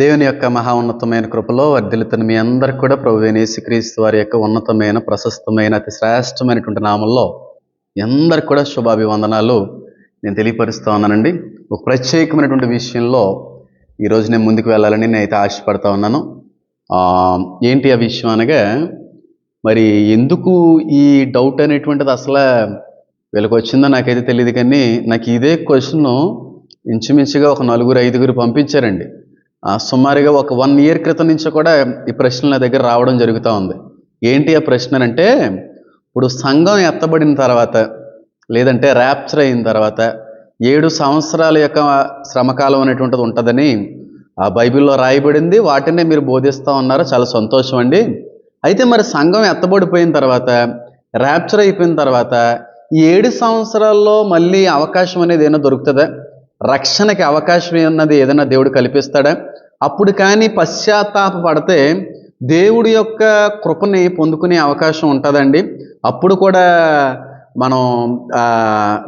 దేవుని యొక్క మహా ఉన్నతమైన కృపలో వర్ధిల్లుతున్న మీ అందరికి కూడా ప్రభు యేసుక్రీస్తు వారి యొక్క ఉన్నతమైన ప్రశస్తమైన అతి శ్రేష్టమైనటువంటి నామంలో అందరికీ అందరికి కూడా శుభాభివందనాలు. నేను తెలియపరుస్తూ ఉన్నానండి. ఒక ప్రత్యేకమైనటువంటి విషయంలో ఈరోజు నేను ముందుకు వెళ్ళాలని నేను అయితే ఆశపడతా ఉన్నాను. ఏంటి ఆ విషయం అనగా మరి ఎందుకు ఈ డౌట్ అనేటువంటిది అసలు వీళ్ళకి వచ్చిందో నాకైతే తెలియదు కానీ నాకు ఇదే క్వశ్చన్ ఇంచుమించుగా ఒక నలుగురు ఐదుగురు పంపించారండి. సుమారుగా ఒక వన్ ఇయర్ క్రితం నుంచి కూడా ఈ ప్రశ్నలు నా దగ్గర రావడం జరుగుతూ ఉంది. ఏంటి ఆ ప్రశ్న అంటే ఇప్పుడు సంఘం ఎత్తబడిన తర్వాత లేదంటే ర్యాప్చర్ అయిన తర్వాత ఏడు సంవత్సరాల యొక్క శ్రమకాలం అనేటువంటిది ఉంటుందని ఆ బైబిల్లో రాయబడింది. వాటినే మీరు బోధిస్తూ ఉన్నారు? చాలా సంతోషం అండి. అయితే మరి సంఘం ఎత్తబడిపోయిన తర్వాత ర్యాప్చర్ అయిపోయిన తర్వాత ఈ ఏడు సంవత్సరాల్లో మళ్ళీ అవకాశం అనేది ఏమైనా దొరుకుతుందా? రక్షణకి అవకాశం ఉన్నది ఏదైనా దేవుడు కల్పిస్తాడా? అప్పుడు కానీ పశ్చాత్తాప పడితే దేవుడి యొక్క కృపని పొందుకునే అవకాశం ఉంటుందండి. అప్పుడు కూడా మనం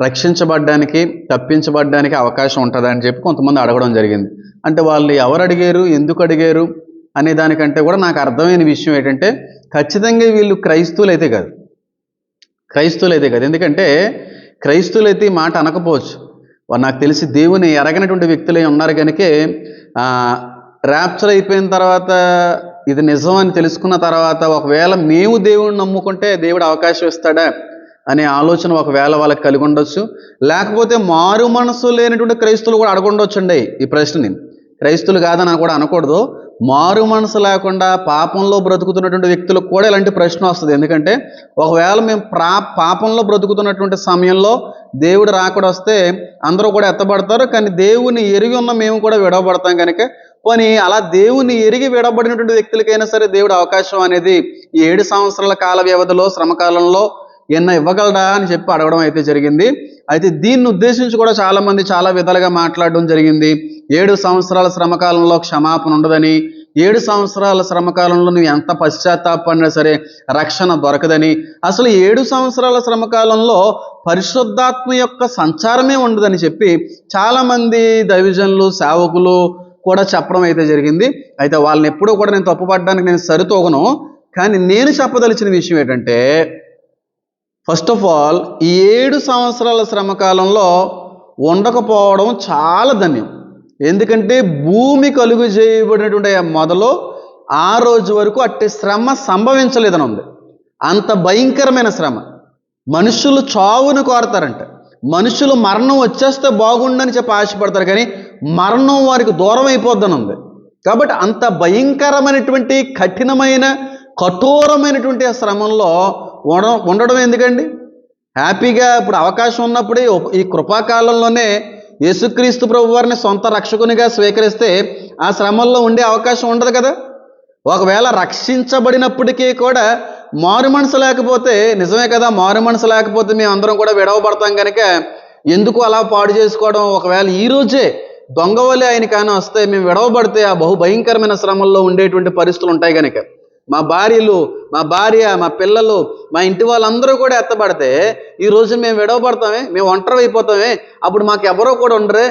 రక్షించబడ్డానికి తప్పించబడ్డానికి అవకాశం ఉంటుంది అని చెప్పి కొంతమంది అడగడం జరిగింది. అంటే వాళ్ళు ఎవరు అడిగారు ఎందుకు అడిగారు అనే దానికంటే కూడా నాకు అర్థమైన విషయం ఏంటంటే ఖచ్చితంగా వీళ్ళు క్రైస్తవులు అయితే కాదు. క్రైస్తవులు అయితే కాదు. ఎందుకంటే క్రైస్తవులు అయితే ఈ మాట అనకపోవచ్చు. నాకు తెలిసి దేవుని ఎరగనటువంటి వ్యక్తులే ఉన్నారు కనుకే ర్యాప్చర్ అయిపోయిన తర్వాత ఇది నిజం అని తెలుసుకున్న తర్వాత ఒకవేళ మేము దేవుడిని నమ్ముకుంటే దేవుడు అవకాశం ఇస్తాడా అనే ఆలోచన ఒకవేళ వాళ్ళకి కలిగి ఉండొచ్చు. లేకపోతే మారు మనసు లేనటువంటి క్రైస్తువులు కూడా అడగొండొచ్చండి ఈ ప్రశ్నని. క్రైస్తులు కాదని కూడా అనకూడదు. మారు మనసు లేకుండా పాపంలో బ్రతుకుతున్నటువంటి వ్యక్తులకు కూడా ఇలాంటి ప్రశ్న వస్తుంది. ఎందుకంటే ఒకవేళ మేము ప్రా పాపంలో బ్రతుకుతున్నటువంటి సమయంలో దేవుడు రాకడ వస్తే అందరూ కూడా ఎత్తబడతారు. కానీ దేవుని ఎరిగి ఉన్న మేము కూడా విడవబడతాం కనుక పోనీ అలా దేవుని ఎరిగి విడబడినటువంటి వ్యక్తులకైనా సరే దేవుడు అవకాశం అనేది ఈ ఏడు సంవత్సరాల కాల వ్యవధిలో శ్రమకాలంలో ఎన్న ఇవ్వగలడా అని చెప్పి అడగడం అయితే జరిగింది. అయితే దీన్ని ఉద్దేశించి కూడా చాలామంది చాలా విధాలుగా మాట్లాడడం జరిగింది. ఏడు సంవత్సరాల శ్రమకాలంలో క్షమాపణ ఉండదని ఏడు సంవత్సరాల శ్రమకాలంలో నువ్వు ఎంత పశ్చాత్తాపడినా సరే రక్షణ దొరకదని. అసలు ఏడు సంవత్సరాల శ్రమకాలంలో పరిశుద్ధాత్మ యొక్క సంచారమే ఉండదని చెప్పి చాలామంది దైవజనులు సేవకులు కూడా చెప్పడం అయితే జరిగింది. అయితే వాళ్ళని ఎప్పుడూ కూడా నేను తప్పుపడడానికి నేను సరితోగను. కానీ నేను చెప్పదలిచిన విషయం ఏంటంటే ఫస్ట్ ఆఫ్ ఆల్ ఈ ఏడు సంవత్సరాల శ్రమకాలంలో ఉండకపోవడం చాలా ధన్యం. ఎందుకంటే భూమి కలుగు చేయబడినటువంటి మొదలు ఆ రోజు వరకు అట్టి శ్రమ సంభవించలేదని ఉంది అంత భయంకరమైన శ్రమ. మనుషులు చావును కోరతారంట. మనుషులు మరణం వచ్చేస్తే బాగుండని చెప్పి ఆశపడతారు కానీ మరణం వారికి దూరం అయిపోద్దని ఉంది కాబట్టి అంత భయంకరమైనటువంటి కఠినమైన కఠోరమైనటువంటి ఆ శ్రమంలో ఉండ ఉండడం ఎందుకండి? హ్యాపీగా ఇప్పుడు అవకాశం ఉన్నప్పుడే ఈ కృపాకాలంలోనే యేసుక్రీస్తు ప్రభు వారిని సొంత రక్షకునిగా స్వీకరిస్తే ఆ శ్రమల్లో ఉండే అవకాశం ఉండదు కదా? ఒకవేళ రక్షించబడినప్పటికీ కూడా మారు మనసు లేకపోతే నిజమే కదా మారు మనసు లేకపోతే మేము అందరం కూడా విడవబడతాం కనుక ఎందుకు అలా పాడు చేసుకోవడం? ఒకవేళ ఈ రోజే దొంగవలే ఆయన కానీ వస్తే మేము విడవబడితే ఆ బహు భయంకరమైన శ్రమల్లో ఉండేటువంటి పరిస్థితులు ఉంటాయి కనుక మా భార్యలు మా భార్య మా పిల్లలు మా ఇంటి వాళ్ళందరూ కూడా ఎత్తబడితే ఈ రోజు మేము విడవబడతామే మేము ఒంటరి అయిపోతామే అప్పుడు మాకు ఎవరో కూడా ఉండరే.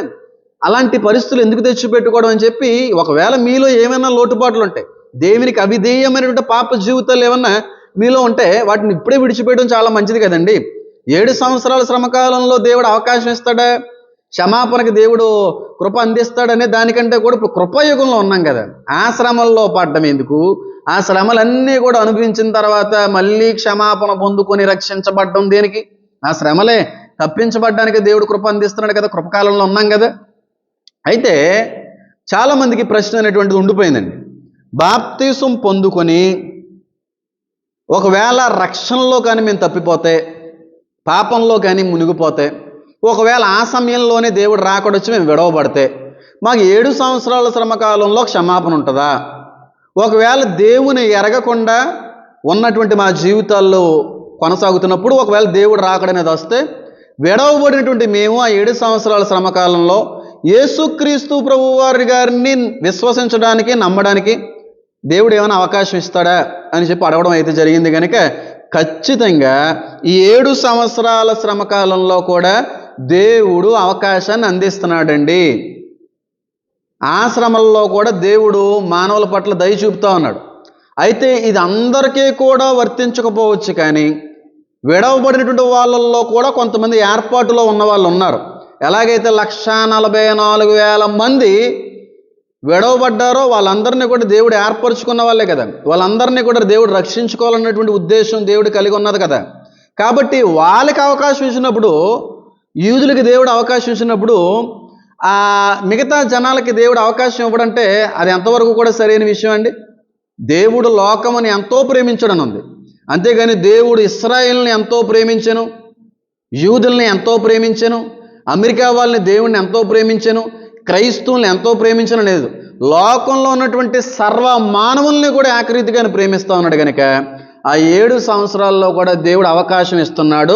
అలాంటి పరిస్థితులు ఎందుకు తెచ్చిపెట్టుకోవడం అని చెప్పి ఒకవేళ మీలో ఏమైనా లోటుపాట్లు ఉంటాయి దేవునికి అవిధేయమైనటువంటి పాప జీవితాలు ఏమన్నా మీలో ఉంటే వాటిని ఇప్పుడే విడిచిపెట్టడం చాలా మంచిది కదండి. ఏడు సంవత్సరాల శ్రమకాలంలో దేవుడు అవకాశం ఇస్తాడా? క్షమాపణకి దేవుడు కృప అందిస్తాడనే దానికంటే కూడా ఇప్పుడు కృపయుగంలో ఉన్నాం కదా. ఆ శ్రమల్లో పడ్డం ఎందుకు? ఆ శ్రమలన్నీ కూడా అనుభవించిన తర్వాత మళ్ళీ క్షమాపణ పొందుకొని రక్షించబడ్డం దేనికి? ఆ శ్రమలే. తప్పించబడ్డానికి దేవుడు కృప అందిస్తున్నాడు కదా కృపకాలంలో ఉన్నాం కదా. అయితే చాలామందికి ప్రశ్న అనేటువంటిది ఉండిపోయిందండి. బాప్తీసం పొందుకొని ఒకవేళ రక్షణలో కానీ మేము తప్పిపోతే పాపంలో కానీ మునిగిపోతే ఒకవేళ ఆ సమయంలోనే దేవుడు రాకడొచ్చి మేము విడవబడితే మాకు ఏడు సంవత్సరాల శ్రమకాలంలో క్షమాపణ ఉంటుందా? ఒకవేళ దేవుని ఎరగకుండా ఉన్నటువంటి మా జీవితాల్లో కొనసాగుతున్నప్పుడు ఒకవేళ దేవుడు రాకడనేది వస్తే విడవబడినటువంటి మేము ఆ ఏడు సంవత్సరాల శ్రమకాలంలో యేసుక్రీస్తు ప్రభు వారి గారిని విశ్వసించడానికి నమ్మడానికి దేవుడు ఏమైనా అవకాశం ఇస్తాడా అని చెప్పి అడగడం అయితే జరిగింది కనుక ఖచ్చితంగా ఈ ఏడు సంవత్సరాల శ్రమకాలంలో కూడా దేవుడు అవకాశాన్ని అందిస్తున్నాడండి. ఆశ్రమంలో కూడా దేవుడు మానవుల పట్ల దయ చూపుతా ఉన్నాడు. అయితే ఇది అందరికీ కూడా వర్తించకపోవచ్చు కానీ విడవబడినటువంటి వాళ్ళల్లో కూడా కొంతమంది ఏర్పాటులో ఉన్న వాళ్ళు ఉన్నారు. ఎలాగైతే లక్షా నలభై నాలుగు వేల మంది విడవబడ్డారో వాళ్ళందరినీ కూడా దేవుడు ఏర్పరచుకున్న వాళ్ళే కదా. వాళ్ళందరినీ కూడా దేవుడు రక్షించుకోవాలన్నటువంటి ఉద్దేశం దేవుడు కలిగి ఉన్నది కదా. కాబట్టి వాళ్ళకి అవకాశం ఇచ్చినప్పుడు యూదులకి దేవుడు అవకాశం ఇచ్చినప్పుడు మిగతా జనాలకి దేవుడు అవకాశం ఇవ్వడంటే అది ఎంతవరకు కూడా సరైన విషయం అండి? దేవుడు లోకముని ఎంతో ప్రేమించడం ఉంది అంతేగాని దేవుడు ఇస్రాయిల్ని ఎంతో ప్రేమించను యూదుల్ని ఎంతో ప్రేమించను అమెరికా వాళ్ళని దేవుణ్ణి ఎంతో ప్రేమించను క్రైస్తవుల్ని ఎంతో ప్రేమించను లేదు. లోకంలో ఉన్నటువంటి సర్వ మానవుల్ని కూడా ఏకరీతిగానే ప్రేమిస్తూ ఉన్నాడు కనుక ఆ ఏడు సంవత్సరాల్లో కూడా దేవుడు అవకాశం ఇస్తున్నాడు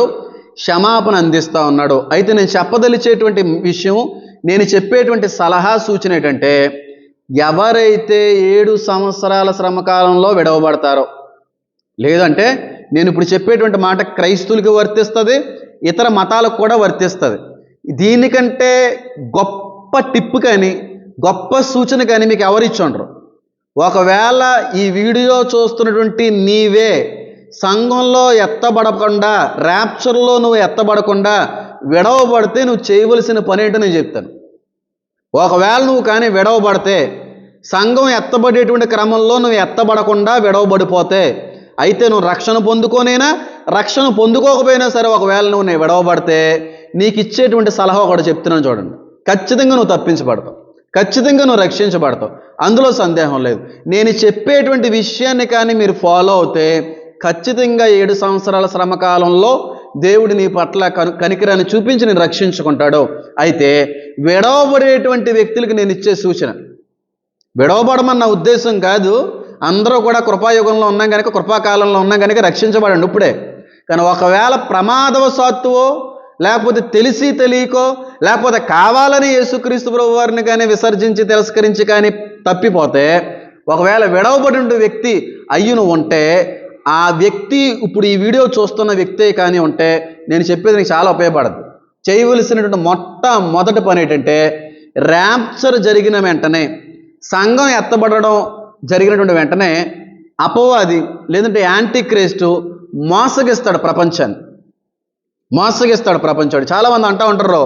క్షమాపణ అందిస్తూ ఉన్నాడు. అయితే నేను చెప్పదలిచేటువంటి విషయం నేను చెప్పేటువంటి సలహా సూచన ఏంటంటే ఎవరైతే ఏడు సంవత్సరాల శ్రమకాలంలో విడవబడతారో లేదంటే నేను ఇప్పుడు చెప్పేటువంటి మాట క్రైస్తువులకి వర్తిస్తుంది ఇతర మతాలకు కూడా వర్తిస్తుంది. దీనికంటే గొప్ప టిప్ కానీ గొప్ప సూచన కానీ మీకు ఎవరు ఇచ్చుండ్రు ఒకవేళ ఈ వీడియో చూస్తున్నటువంటి నీవే సంఘంలో ఎత్తబడకుండా ర్యాప్చర్లో నువ్వు ఎత్తబడకుండా విడవబడితే నువ్వు చేయవలసిన పని ఏంటో నేను చెప్తాను. ఒకవేళ నువ్వు కానీ విడవబడితే సంఘం ఎత్తబడేటువంటి క్రమంలో నువ్వు ఎత్తబడకుండా విడవబడిపోతే అయితే నువ్వు రక్షణ పొందుకోనైనా రక్షణ పొందుకోకపోయినా సరే ఒకవేళ నువ్వు నేను విడవబడితే నీకు ఇచ్చేటువంటి సలహా ఒకటి చెప్తున్నాను చూడండి. ఖచ్చితంగా నువ్వు తప్పించబడతావు. ఖచ్చితంగా నువ్వు రక్షించబడతావు. అందులో సందేహం లేదు. నేను చెప్పేటువంటి విషయాన్ని కానీ మీరు ఫాలో అవుతే ఖచ్చితంగా ఏడు సంవత్సరాల శ్రమకాలంలో దేవుడు నీ పట్ల కను కనికరాన్ని చూపించి నేను రక్షించుకుంటాడు. అయితే విడవబడేటువంటి వ్యక్తులకు నేను ఇచ్చే సూచన. విడవబడమన్న ఉద్దేశం కాదు అందరూ కూడా కృపాయుగంలో ఉన్నాం కనుక కృపాకాలంలో ఉన్నాం కనుక రక్షించబడండి ఇప్పుడే. కానీ ఒకవేళ ప్రమాదవశాత్తువో లేకపోతే తెలిసి తెలియకో లేకపోతే కావాలని యేసుక్రీస్తు ప్రభు వారిని కానీ విసర్జించి తిరస్కరించి కానీ తప్పిపోతే ఒకవేళ విడవబడిన వ్యక్తి అయ్యును ఉంటే ఆ వ్యక్తి ఇప్పుడు ఈ వీడియో చూస్తున్న వ్యక్తే కానీ ఉంటే నేను చెప్పేది నీకు చాలా ఉపయోగపడదు. చేయవలసినటువంటి మొట్ట మొదటి పని ఏంటంటే ర్యాప్చర్ జరిగిన వెంటనే సంఘం ఎత్తబడడం జరిగినటువంటి వెంటనే అపవాది లేదంటే యాంటీ క్రేస్టు మోసగిస్తాడు ప్రపంచాన్ని. మోసగిస్తాడు ప్రపంచాడు చాలామంది అంటూ ఉంటారు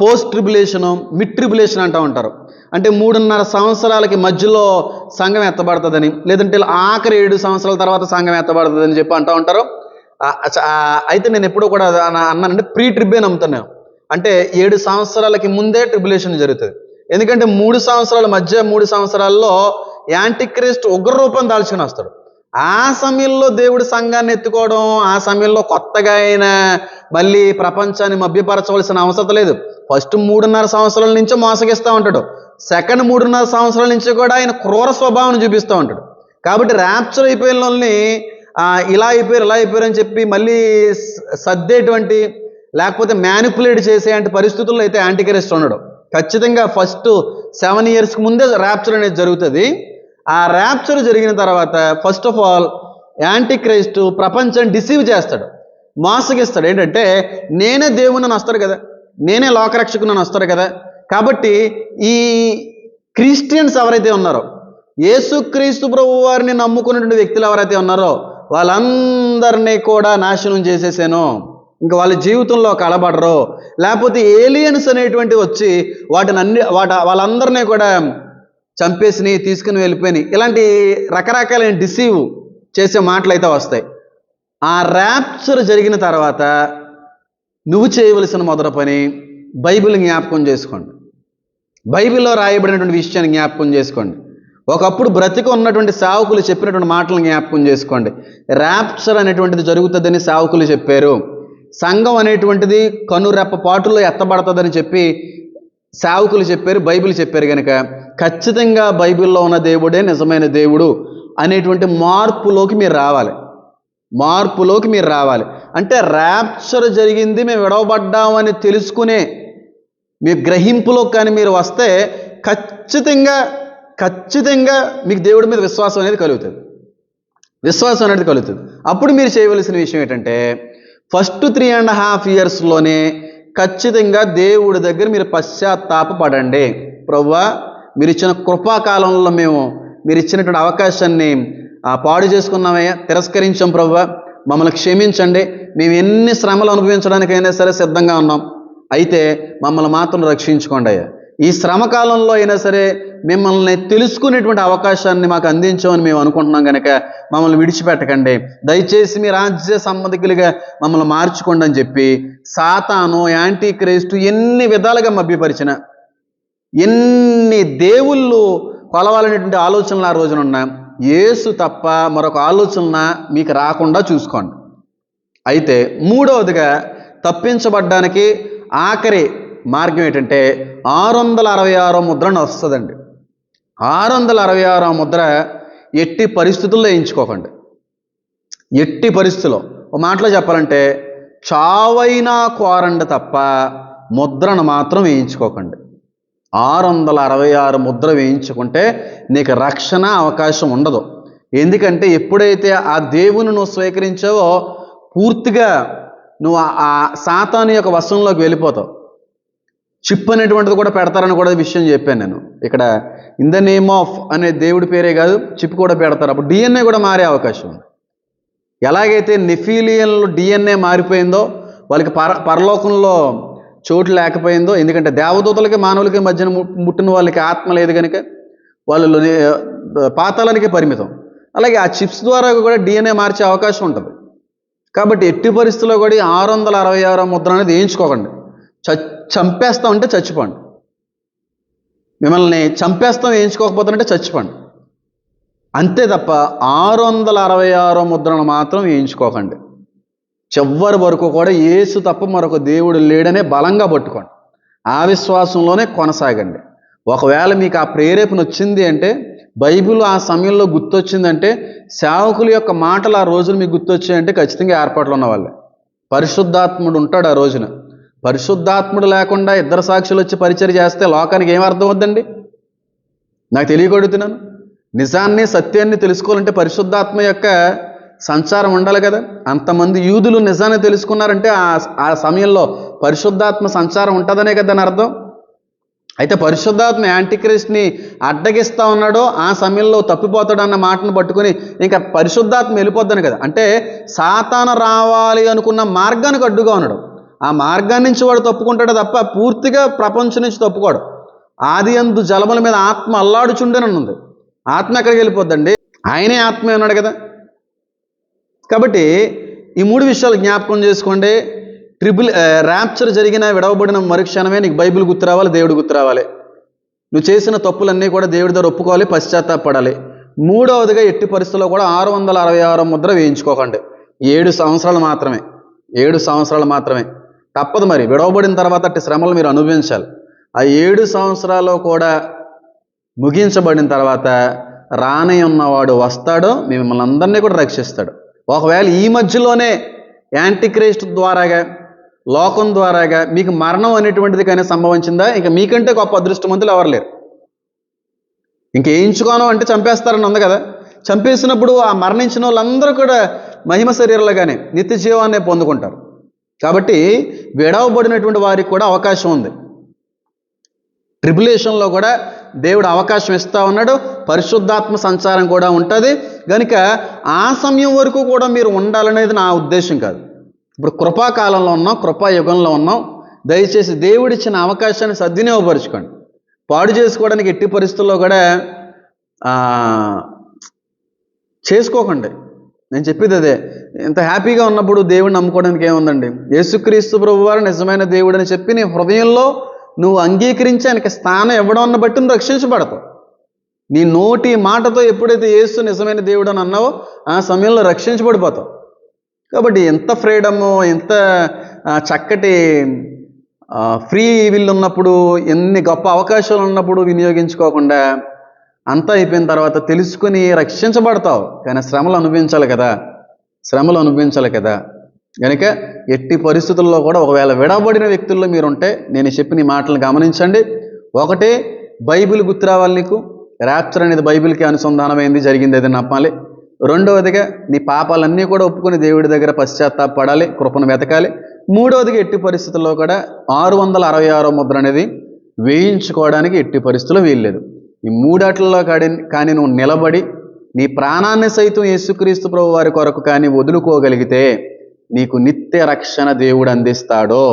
పోస్ట్ ట్రిబులేషను మిడ్ ట్రిబులేషన్ అంటూ ఉంటారు. అంటే మూడున్నర సంవత్సరాలకి మధ్యలో సంఘం ఎత్తబడుతుందని. లేదంటే ఆఖరి ఏడు సంవత్సరాల తర్వాత సంఘం ఎత్తబడుతుందని చెప్పి అంటూ ఉంటారు. అయితే నేను ఎప్పుడూ కూడా అన్నానంటే ప్రీ ట్రిబ్బే నమ్ముతున్నాను. అంటే ఏడు సంవత్సరాలకి ముందే ట్రిబులేషన్ జరుగుతుంది. ఎందుకంటే మూడు సంవత్సరాల మధ్య మూడు సంవత్సరాల్లో యాంటిక్రిస్ట్ ఉగ్ర రూపం దాల్చుకుని వస్తాడు. ఆ సమయంలో దేవుడి సంఘాన్ని ఎత్తుకోవడం ఆ సమయంలో కొత్తగా ఆయన మళ్ళీ ప్రపంచాన్ని మభ్యపరచవలసిన అవసరం లేదు. ఫస్ట్ మూడున్నర సంవత్సరాల నుంచి మోసగిస్తూ ఉంటాడు. సెకండ్ మూడున్నర సంవత్సరాల నుంచి కూడా ఆయన క్రూర స్వభావం చూపిస్తూ ఉంటాడు. కాబట్టి ర్యాప్చర్ అయిపోయిన వాళ్ళని ఇలా అయిపోయారు ఇలా అయిపోయారు అని చెప్పి మళ్ళీ సర్దేటువంటి లేకపోతే మ్యానిపులేట్ చేసేటువంటి పరిస్థితుల్లో అయితే యాంటీక్రైస్ట్ ఉండడు ఖచ్చితంగా ఫస్ట్ సెవెన్ ఇయర్స్కి ముందే ర్యాప్చర్ అనేది జరుగుతుంది. ఆ ర్యాప్చర్ జరిగిన తర్వాత ఫస్ట్ ఆఫ్ ఆల్ యాంటీక్రైస్ట్ ప్రపంచం డిసీవ్ చేస్తాడు. మోసగిస్తాడు. ఏంటంటే నేనే దేవుని వస్తారు కదా. నేనే లోకరక్షకుని వస్తారు కదా. కాబట్టి ఈ క్రిస్టియన్స్ ఎవరైతే ఉన్నారో యేసుక్రీస్తు ప్రభు వారిని నమ్ముకున్నటువంటి వ్యక్తులు ఎవరైతే ఉన్నారో వాళ్ళందరినీ కూడా నాశనం చేసేసాను. ఇంకా వాళ్ళ జీవితంలో కలబడరు లేకపోతే ఏలియన్స్ అనేటువంటి వచ్చి వాటిని అన్ని వాట వాళ్ళందరినీ కూడా చంపేసిని తీసుకుని వెళ్ళిపోయినాయి ఇలాంటి రకరకాలైన డిసీవ్ చేసే మాటలు అయితే వస్తాయి. ఆ ర్యాప్చర్ జరిగిన తర్వాత నువ్వు చేయవలసిన మొదటి పని బైబిల్ జ్ఞాపకం చేసుకోండి. బైబిల్లో రాయబడినటువంటి విషయాన్ని జ్ఞాపకం చేసుకోండి. ఒకప్పుడు బ్రతికి ఉన్నటువంటి సావుకులు చెప్పినటువంటి మాటలను జ్ఞాపకం చేసుకోండి. ర్యాప్చర్ అనేటువంటిది జరుగుతుందని సావుకులు చెప్పారు. సంఘం అనేటువంటిది కనురెప్ప పాటులో ఎత్తబడుతుందని చెప్పి సావుకులు చెప్పారు బైబిల్ చెప్పారు కనుక ఖచ్చితంగా బైబిల్లో ఉన్న దేవుడే నిజమైన దేవుడు అనేటువంటి మార్పులోకి మీరు రావాలి. మార్పులోకి మీరు రావాలి. అంటే ర్యాప్చర్ జరిగింది మేము విడవబడ్డామని తెలుసుకునే మీ గ్రహింపులో కానీ మీరు వస్తే ఖచ్చితంగా ఖచ్చితంగా మీకు దేవుడి మీద విశ్వాసం అనేది కలుగుతుంది. విశ్వాసం అనేది కలుగుతుంది. అప్పుడు మీరు చేయవలసిన విషయం ఏంటంటే ఫస్ట్ త్రీ అండ్ హాఫ్ ఇయర్స్లోనే ఖచ్చితంగా దేవుడి దగ్గర మీరు పశ్చాత్తాప పడండి. ప్రవ్వా మీరు ఇచ్చిన కృపాకాలంలో మేము మీరు ఇచ్చినటువంటి అవకాశాన్ని ఆ, పాడు చేసుకున్నామయ్యా తిరస్కరించాం ప్రవ్వా. మమ్మల్ని క్షమించండి. మేము ఎన్ని శ్రమలు అనుభవించడానికైనా సరే సిద్ధంగా ఉన్నాం. అయితే మమ్మల్ని మాత్రం రక్షించుకోండి అయ్యా. ఈ శ్రమకాలంలో అయినా సరే మిమ్మల్ని తెలుసుకునేటువంటి అవకాశాన్ని మాకు అందించామని మేము అనుకుంటున్నాం కనుక మమ్మల్ని విడిచిపెట్టకండి. దయచేసి మీ రాజ్య సంబంధికులుగా మమ్మల్ని మార్చుకోండి అని చెప్పి సాతాను యాంటీ క్రైస్టు ఎన్ని విధాలుగా మభ్యపరిచిన ఎన్ని దేవుళ్ళు కొలవాలనేటువంటి ఆలోచనలు ఆ రోజున ఉన్నా యేసు తప్ప మరొక ఆలోచన మీకు రాకుండా చూసుకోండి. అయితే మూడవదిగా తప్పించబడ్డానికి ఆఖరి మార్గం ఏంటంటే ఆరు వందల అరవై ఆరో ముద్రను వస్తుందండి ఆరు వందల అరవై ఆరో ముద్ర ఎట్టి పరిస్థితుల్లో వేయించుకోకండి. ఎట్టి పరిస్థితుల్లో. ఒక మాటలో చెప్పాలంటే చావైనా కోరండి తప్ప ముద్రను మాత్రం వేయించుకోకండి. ఆరు వందల అరవై ఆరు ముద్ర వేయించుకుంటే నీకు రక్షణ అవకాశం ఉండదు. ఎందుకంటే ఎప్పుడైతే ఆ దేవుని నువ్వు స్వీకరించావో పూర్తిగా నువ్వు ఆ- సాతాను యొక్క వశంలోకి వెళ్ళిపోతావు. చిప్ అనేటువంటిది కూడా పెడతారని కూడా విషయం చెప్పాను నేను. ఇక్కడ ఇన్ ద నేమ్ ఆఫ్ అనే దేవుడి పేరే కాదు చిప్ కూడా పెడతారు. అప్పుడు డిఎన్ఏ కూడా మారే అవకాశం ఉంది. ఎలాగైతే నెఫీలియన్లో డిఎన్ఏ మారిపోయిందో వాళ్ళకి పర పరలోకంలో చోటు లేకపోయిందో ఎందుకంటే దేవదూతలకి మానవులకి మధ్యన ముట్టిన వాళ్ళకి ఆత్మ లేదు కనుక వాళ్ళు నే- పాతాళానికి పరిమితం. అలాగే ఆ చిప్స్ ద్వారా కూడా డిఎన్ఏ మార్చే అవకాశం ఉంటుంది. కాబట్టి ఎట్టి పరిస్థితుల్లో కూడా ఈ ఆరు వందల అరవై ఆరో ముద్ర అనేది వేయించుకోకండి. చ చంపేస్తాం అంటే చచ్చిపోండి. మిమ్మల్ని చంపేస్తాం వేయించుకోకపోతానంటే చచ్చిపోండి. అంతే తప్ప ఆరు వందల అరవై ఆరో ముద్రను మాత్రం వేయించుకోకండి. చివరి వరకు కూడా యేసు తప్ప మరొక దేవుడు లేడనే బలంగా పట్టుకోండి. ఆ విశ్వాసంలోనే కొనసాగండి. ఒకవేళ మీకు ఆ ప్రేరేపణ వచ్చింది అంటే బైబిల్ ఆ సమయంలో గుర్తొచ్చిందంటే సేవకుల యొక్క మాటలు ఆ రోజున మీకు గుర్తొచ్చాయంటే ఖచ్చితంగా ఏర్పాట్లు ఉన్న వాళ్ళే. పరిశుద్ధాత్ముడు ఉంటాడు ఆ రోజున. పరిశుద్ధాత్ముడు లేకుండా ఇద్దరు సాక్షులు వచ్చి పరిచయం చేస్తే లోకానికి ఏం అర్థం అవుద్దండి? నాకు తెలియగొడుతున్నాను నిజాన్ని సత్యాన్ని తెలుసుకోవాలంటే పరిశుద్ధాత్మ యొక్క సంచారం ఉండాలి కదా. అంతమంది యూదులు నిజాన్ని తెలుసుకున్నారంటే ఆ ఆ సమయంలో పరిశుద్ధాత్మ సంచారం ఉంటుందనే కదా దాని అర్థం? అయితే పరిశుద్ధాత్మ యాంటీక్రిస్ట్ని అడ్డగిస్తా ఉన్నాడో ఆ సమయంలో తప్పిపోతాడు అన్న మాటను పట్టుకుని ఇంకా పరిశుద్ధాత్మ వెళ్ళిపోద్దని కదా. అంటే సాతాన రావాలి అనుకున్న మార్గానికి అడ్డుగా ఉన్నాడు. ఆ మార్గం నుంచి వాడు తప్పుకుంటాడు తప్ప పూర్తిగా ప్రపంచం నుంచి తప్పుకోడు. ఆది అందు జలముల మీద ఆత్మ అల్లాడుచుండేననుంది. ఆత్మ ఎక్కడికి వెళ్ళిపోద్దండి? ఆయనే ఆత్మే ఉన్నాడు కదా. కాబట్టి ఈ మూడు విషయాలు జ్ఞాపకం చేసుకోండి. ట్రిపుల్ ర్యాప్చర్ జరిగిన విడవబడిన మరుక్షణమే నీకు బైబిల్ గుర్తు రావాలి దేవుడు గుర్తు రావాలి నువ్వు చేసిన తప్పులన్నీ కూడా దేవుడి దగ్గర ఒప్పుకోవాలి పశ్చాత్తాపడాలి. మూడవదిగా ఎట్టి పరిస్థితుల్లో కూడా ఆరు వందల అరవై ఆరు ముద్ర వేయించుకోకండి. ఏడు సంవత్సరాలు మాత్రమే. ఏడు సంవత్సరాలు మాత్రమే. తప్పదు మరి. విడవబడిన తర్వాత అట్టి శ్రమలు మీరు అనుభవించాలి. ఆ ఏడు సంవత్సరాలు కూడా ముగించబడిన తర్వాత రానే ఉన్నవాడు వస్తాడో మిమ్మల్ని అందరినీ కూడా రక్షిస్తాడు. ఒకవేళ ఈ మధ్యలోనే యాంటీక్రైస్ట్ ద్వారాగా లోకం ద్వారాగా మీకు మరణం అనేటువంటిది కానీ సంభవించిందా? ఇంకా మీకంటే గొప్ప అదృష్టవంతులు ఎవరు లేరు. ఇంక అంటే చంపేస్తారని ఉంది కదా. చంపేసినప్పుడు ఆ మరణించిన వాళ్ళందరూ కూడా మహిమ శరీరాలుగానే నిత్య జీవాన్ని పొందుకుంటారు. కాబట్టి విడవబడినటువంటి వారికి కూడా అవకాశం ఉంది. ట్రిబులేషన్లో కూడా దేవుడు అవకాశం ఇస్తూ ఉన్నాడు. పరిశుద్ధాత్మ సంచారం కూడా ఉంటుంది. కనుక ఆ సమయం వరకు కూడా మీరు ఉండాలనేది నా ఉద్దేశం కాదు. ఇప్పుడు కృపాకాలంలో ఉన్నాం కృపాయుగంలో ఉన్నాం. దయచేసి దేవుడిచ్చిన అవకాశాన్ని సద్వినియోగపరచుకోండి. పాడు చేసుకోవడానికి ఎట్టి పరిస్థితుల్లో కూడా చేసుకోకండి. నేను చెప్పేది అదే. ఇంత హ్యాపీగా ఉన్నప్పుడు దేవుడిని నమ్ముకోవడానికి ఏముందండి? యేసుక్రీస్తు ప్రభు వారు నిజమైన దేవుడు అని చెప్పి నీ హృదయంలో నువ్వు అంగీకరించి ఆయనకి స్థానం ఇవ్వడం బట్టి నువ్వు రక్షించబడతావు. నీ నోటి మాటతో ఎప్పుడైతే యేసు నిజమైన దేవుడు అని అన్నావో ఆ సమయంలో రక్షించబడిపోతావు. కాబట్టి ఎంత ఫ్రీడము ఎంత చక్కటి ఫ్రీ విల్ ఉన్నప్పుడు ఎన్ని గొప్ప అవకాశాలు ఉన్నప్పుడు వినియోగించుకోకుండా అంతా అయిపోయిన తర్వాత తెలుసుకుని రక్షించబడతావు. కానీ శ్రమలు అనుభవించాలి కదా. శ్రమలు అనుభవించాలి కదా. కనుక ఎట్టి పరిస్థితుల్లో కూడా ఒకవేళ విడబడిన వ్యక్తుల్లో మీరు ఉంటే నేను చెప్పిన మాటలను గమనించండి. ఒకటే బైబిల్ గుర్తు రావాలి నీకు. ర్యాప్చర్ అనేది బైబిల్కి అనుసంధానమైంది జరిగింది ఏదైనా నమ్మాలి. రెండవదిగా నీ పాపాలన్నీ కూడా ఒప్పుకొని దేవుడి దగ్గర పశ్చాత్తాపడాలి కృపను వెతకాలి. మూడవదిగా ఎట్టి పరిస్థితుల్లో కూడా ఆరు వందల అరవై ఆరో ముద్ర అనేది వేయించుకోవడానికి ఎట్టి పరిస్థితుల్లో వీల్లేదు. ఈ మూడాట్లలో కాడి కానీ నువ్వు నిలబడి నీ ప్రాణాన్ని సైతం యేసుక్రీస్తు ప్రభు వారి కొరకు కానీ వదులుకోగలిగితే నీకు నిత్య రక్షణ దేవుడు అందిస్తాడో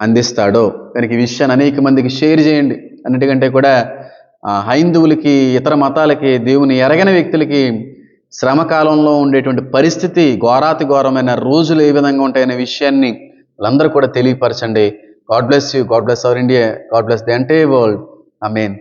అందిస్తాడో. కనుక ఈ విషయాన్ని అనేక మందికి షేర్ చేయండి. అన్నిటికంటే కూడా హైందువులకి ఇతర మతాలకి దేవుని ఎరగని వ్యక్తులకి శ్రమకాలంలో ఉండేటువంటి పరిస్థితి ఘోరాతి ఘోరమైన రోజులు ఏ విధంగా ఉంటాయనే విషయాన్ని వాళ్ళందరూ కూడా తెలియపరచండి. God bless you God bless our India God bless the ఎంటే world. I mean